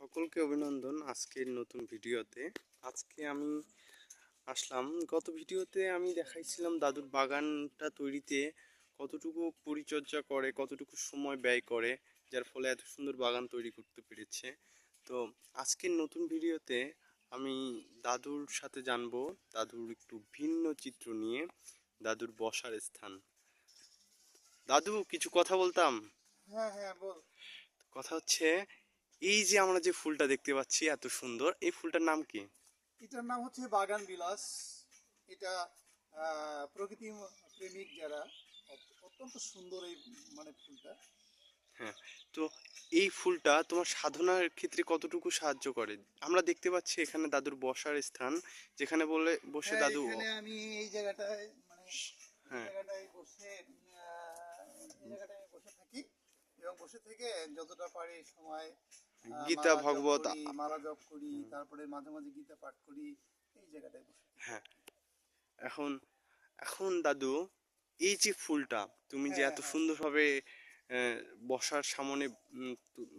সকলকে অভিনন্দন আজকের নতুন ভিডিওতে। আজকে আমি আসলাম গত ভিডিওতে আমি দেখাইছিলাম দাদুর বাগানটা তৈরিতে কতটুকু পরিচর্যা করে কতটুকু সময় ব্যয় করে যার ফলে এত সুন্দর বাগান তৈরি করতে পেরেছে। তো আজকের নতুন ভিডিওতে আমি দাদুর সাথে জানব দাদুর একটু ভিন্ন চিত্র নিয়ে দাদুর বসার স্থান। দাদু কিছু কথা বলতাম? হ্যাঁ হ্যাঁ বল। কথা হচ্ছে এই যে আমরা যে ফুলটা দেখতে পাচ্ছি এত সুন্দর। এই ফুলটার নাম কি? এটার নাম হচ্ছে বাগান বিলাস। এটা প্রকৃতি প্রেমিক যারা অত্যন্ত সুন্দর এই মানে ফুলটা। হ্যাঁ তো এই ফুলটা তোমার সাধনার ক্ষেত্রে কতটুকু সাহায্য করে? আমরা দেখতে পাচ্ছি এখানে দাদুর বসার স্থান যেখানে বলে বসে হ্যাঁ, দাদু এখানে আমি এই জায়গাটায় মানে হ্যাঁ। জায়গাটায় বসে এই জায়গাটায় বসে থাকি। এবং বসে থেকে যতটা পারি সময় গীতা, ভগবত, করি, মালা জপ করি তারপরে মাঝে মাঝে গীতা পাঠ করি এই জায়গাটায় বসে হ্যাঁ। এখন এখন দাদু এই যে ফুলটা তুমি যে হ্যাঁ, এত হ্যাঁ। সুন্দরভাবে বসার সামনে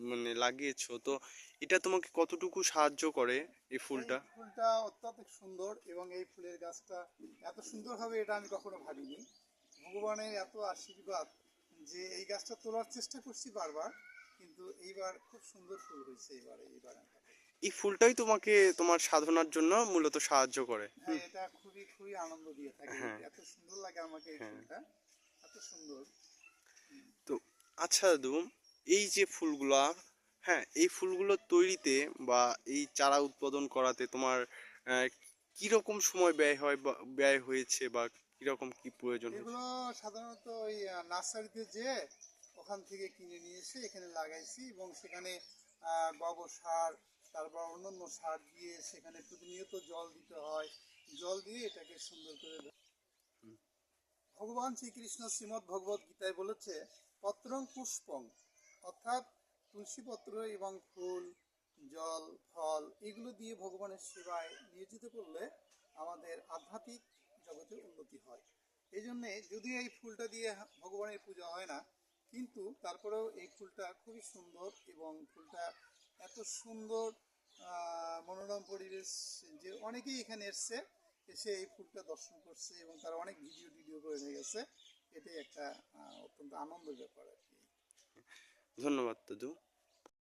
মানে লাগিয়েছো তো এটা তোমাকে কতটুকু সাহায্য করে এই ফুলটা? ফুলটা অত্যাধিক সুন্দর এবং এই ফুলের গাছটা এত সুন্দর হবে এটা আমি কখনো ভাবিনি। ভগবানের এত আশীর্বাদ যে এই গাছটা তোলার চেষ্টা করছি বারবার কিন্তু এইবার খুব সুন্দর ফুল হয়েছে এবার এই বাগানটা এই ফুলটাই তোমাকে তোমার সাধনার জন্য মূলত সাহায্য করে। হ্যাঁ এটা খুবই খুবই আনন্দ দিয়ে থাকে। হ্যাঁ। এত সুন্দর লাগে আমাকে এই হ্যাঁ। ফুলটা। এত সুন্দর। তো আচ্ছা দাদু এই যে ফুলগুলা হ্যাঁ এই ফুলগুলো তৈরিতে বা এই চারা উৎপাদন করাতে তোমার কীরকম সময় ব্যয় হয় বা ব্যয় হয়েছে বা কীরকম কি প্রয়োজন এগুলো সাধারণত ওই নার্সারিতে যে ওখান থেকে কিনে নিয়ে এসে এখানে লাগাইছি এবং সেখানে গোবর সার তারপর অন্যান্য সার দিয়ে সেখানে প্রতিনিয়ত জল দিতে হয়। জল দিয়ে এটাকে সুন্দর করে ভগবান শ্রীকৃষ্ণ শ্রীমদ্ ভগবত গীতায় বলেছে পত্রং পুষ্পং। অর্থাৎ তুলসী পত্র এবং ফুল জল ফল এগুলো দিয়ে ভগবানের সেবায় নিয়োজিত করলে আমাদের আধ্যাত্মিক জগতে উন্নতি হয়। এই জন্যে যদিও এই ফুলটা দিয়ে ভগবানের পূজা হয় না কিন্তু তারপরেও এই ফুলটা খুবই সুন্দর এবং ফুলটা এত সুন্দর মনোরম পরিবেশ যে অনেকেই এখানে এসছে, এসে এই ফুলটা দর্শন করছে এবং তারা অনেক ভিডিও টিডিও করে নিয়ে গেছে। এটাই একটা অত্যন্ত আনন্দের ব্যাপার আর কি। ধন্যবাদ, দাদু।